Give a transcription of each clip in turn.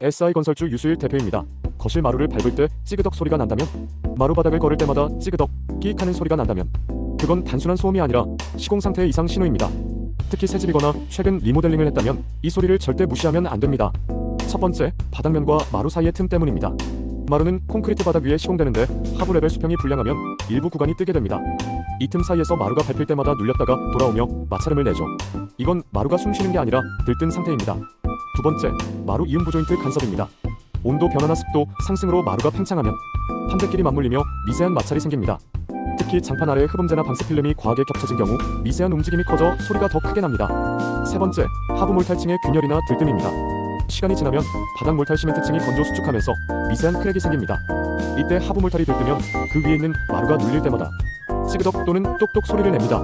SI건설주 유수일 대표입니다. 거실 마루를 밟을 때 찌그덕 소리가 난다면 마루 바닥을 걸을 때마다 찌그덕 끼익 하는 소리가 난다면 그건 단순한 소음이 아니라 시공 상태 이상 신호입니다. 특히 새집이거나 최근 리모델링을 했다면 이 소리를 절대 무시하면 안 됩니다. 첫 번째, 바닥면과 마루 사이의 틈 때문입니다. 마루는 콘크리트 바닥 위에 시공되는데 하부 레벨 수평이 불량하면 일부 구간이 뜨게 됩니다. 이 틈 사이에서 마루가 밟힐 때마다 눌렸다가 돌아오며 마찰음을 내죠. 이건 마루가 숨 쉬는 게 아니라 들뜬 상태입니다. 두 번째, 마루 이음부 조인트 간섭입니다. 온도 변화나 습도 상승으로 마루가 팽창하면 판들끼리 맞물리며 미세한 마찰이 생깁니다. 특히 장판 아래 흡음재나 방수 필름이 과하게 겹쳐진 경우 미세한 움직임이 커져 소리가 더 크게 납니다. 세 번째, 하부 몰탈층의 균열이나 들뜸입니다. 시간이 지나면 바닥 몰탈 시멘트층이 건조 수축하면서 미세한 크랙이 생깁니다. 이때 하부 몰탈이 들뜨면 그 위에 있는 마루가 눌릴 때마다 찌그덕 또는 똑똑 소리를 냅니다.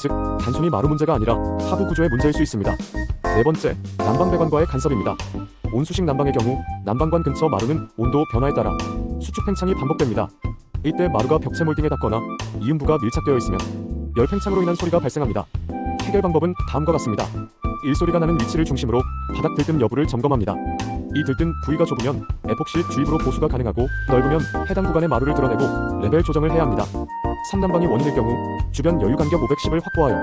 즉, 단순히 마루 문제가 아니라 하부 구조의 문제일 수 있습니다. 네 번째, 난방 배관과의 간섭입니다. 온수식 난방의 경우 난방관 근처 마루는 온도 변화에 따라 수축 팽창이 반복됩니다. 이때 마루가 벽체 몰딩에 닿거나 이음부가 밀착되어 있으면 열 팽창으로 인한 소리가 발생합니다. 해결 방법은 다음과 같습니다. 일소리가 나는 위치를 중심으로 바닥 들뜸 여부를 점검합니다. 이 들뜬 부위가 좁으면 에폭시 주입으로 보수가 가능하고 넓으면 해당 구간의 마루를 드러내고 레벨 조정을 해야 합니다. 3난방이 원인일 경우 주변 여유 간격 510을 확보하여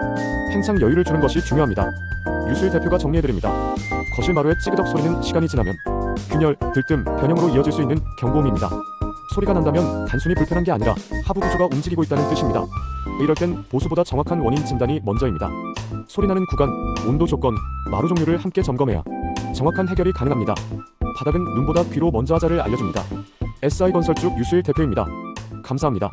팽창 여유를 주는 것이 중요합니다. 유수일 대표가 정리해드립니다. 거실 마루의 찌그덕 소리는 시간이 지나면 균열, 들뜸, 변형으로 이어질 수 있는 경고음입니다. 소리가 난다면 단순히 불편한 게 아니라 하부 구조가 움직이고 있다는 뜻입니다. 이럴 땐 보수보다 정확한 원인 진단이 먼저입니다. 소리 나는 구간, 온도 조건, 마루 종류를 함께 점검해야 정확한 해결이 가능합니다. 바닥은 눈보다 귀로 먼저 하자를 알려줍니다. SI건설주 유수일 대표입니다. 감사합니다.